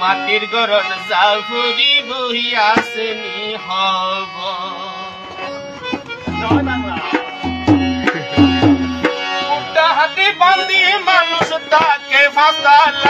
মাটির গরণ জাফুরি বহিয়াছে হব। হাতে বান্দি মানুষ তাকে ফাঁসালা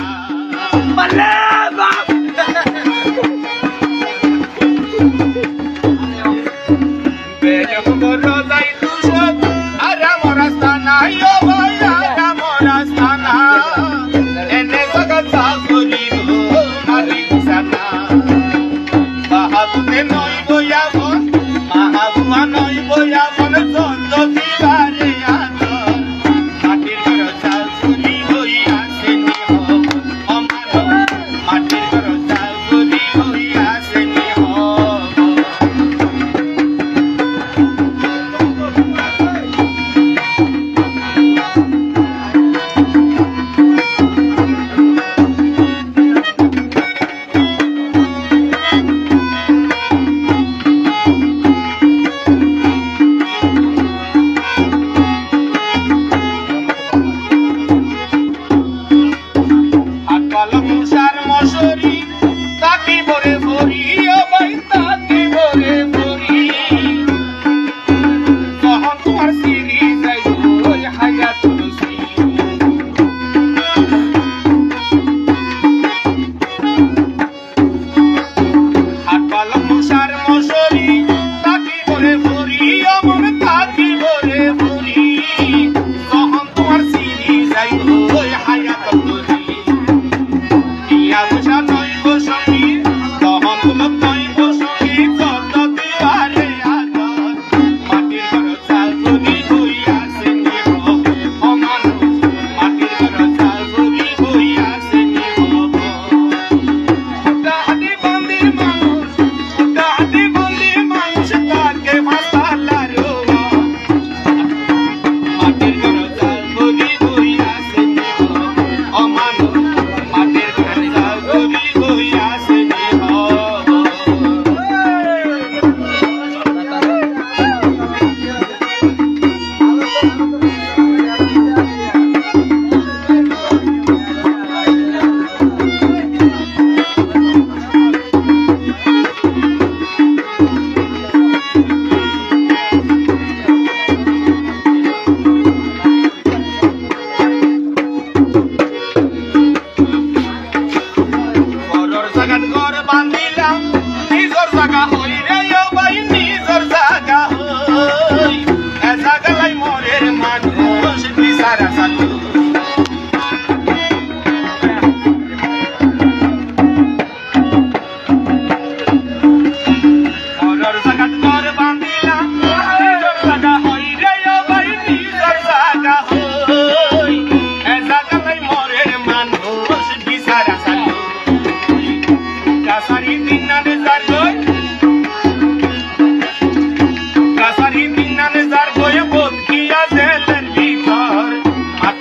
আগুনে নয় বয়াবন মহাগুয়া নয় বয়াবন চন্দ্র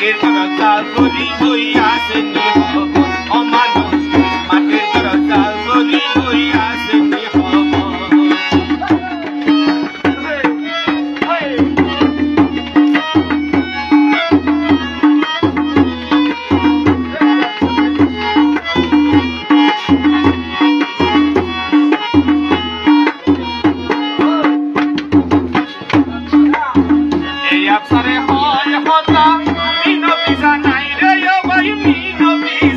কে থাকা তার করি হইয়া Amin, amin.